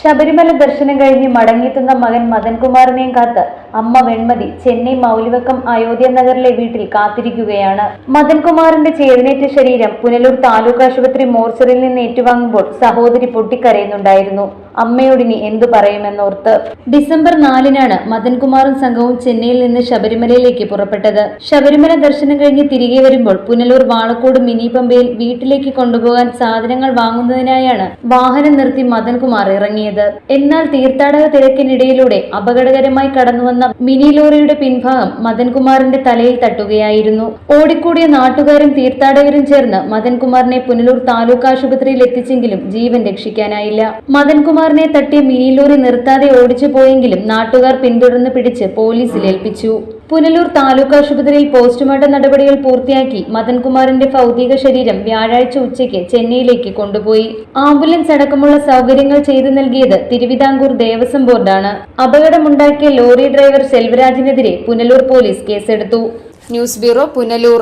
ശബരിമല ദർശനം കഴിഞ്ഞ് മടങ്ങിയെത്തുന്ന മകൻ മദൻകുമാറിനെയും കാത്ത് അമ്മ വെൺമതി ചെന്നൈ മൗലിവക്കം അയോധ്യ നഗറിലെ വീട്ടിൽ കാത്തിരിക്കുകയാണ്. മദൻകുമാറിന്റെ ചേതനേറ്റ ശരീരം പുനലൂർ താലൂക്ക് ആശുപത്രി മോർച്ചറിയിൽ നിന്ന് ഏറ്റുവാങ്ങുമ്പോൾ സഹോദരി പൊട്ടിക്കരയുന്നുണ്ടായിരുന്നു. അമ്മയോടിനി എന്തു പറയുമെന്നോർത്ത് ഡിസംബർ നാലിനാണ് മദൻകുമാറും സംഘവും ചെന്നൈയിൽ നിന്ന് ശബരിമലയിലേക്ക് പുറപ്പെട്ടത്. ശബരിമല ദർശനം കഴിഞ്ഞ് തിരികെ വരുമ്പോൾ പുനലൂർ വാളക്കോട് മിനി പമ്പയിൽ വീട്ടിലേക്ക് കൊണ്ടുപോകാൻ സാധനങ്ങൾ വാങ്ങുന്നതിനായാണ് വാഹനം നിർത്തി മദൻകുമാർ ഇറങ്ങിയത്. എന്നാൽ തീർത്ഥാടക തിരക്കിനിടയിലൂടെ അപകടകരമായി കടന്നുവന്ന മിനി ലോറിയുടെ പിൻഭാഗം മദൻകുമാറിന്റെ തലയിൽ തട്ടുകയായിരുന്നു. ഓടിക്കൂടിയ നാട്ടുകാരും തീർത്ഥാടകരും ചേർന്ന് മദൻകുമാറിനെ പുനലൂർ താലൂക്ക് ആശുപത്രിയിൽ എത്തിച്ചെങ്കിലും ജീവൻ രക്ഷിക്കാനായില്ല. മദൻകുമാറിനെ തട്ടി മിനി ലോറി നിർത്താതെ ഓടിച്ചു പോയെങ്കിലും നാട്ടുകാർ പിന്തുടർന്ന് പിടിച്ച് പോലീസിൽ ഏൽപ്പിച്ചു. പുനലൂർ താലൂക്ക് ആശുപത്രിയിൽ പോസ്റ്റ്മോർട്ടം നടപടികൾ പൂർത്തിയാക്കി മദൻകുമാറിന്റെ ഭൗതിക ശരീരം വ്യാഴാഴ്ച ഉച്ചയ്ക്ക് ചെന്നൈയിലേക്ക് കൊണ്ടുപോയി. ആംബുലൻസ് അടക്കമുള്ള സൗകര്യങ്ങൾ ചെയ്തു നൽകിയത് തിരുവിതാംകൂർ ദേവസ്വം ബോർഡാണ്. അപകടമുണ്ടാക്കിയ ലോറി ഡ്രൈവർ സെൽവരാജിനെതിരെ പുനലൂർ പോലീസ് കേസെടുത്തു. News bureau Punalur.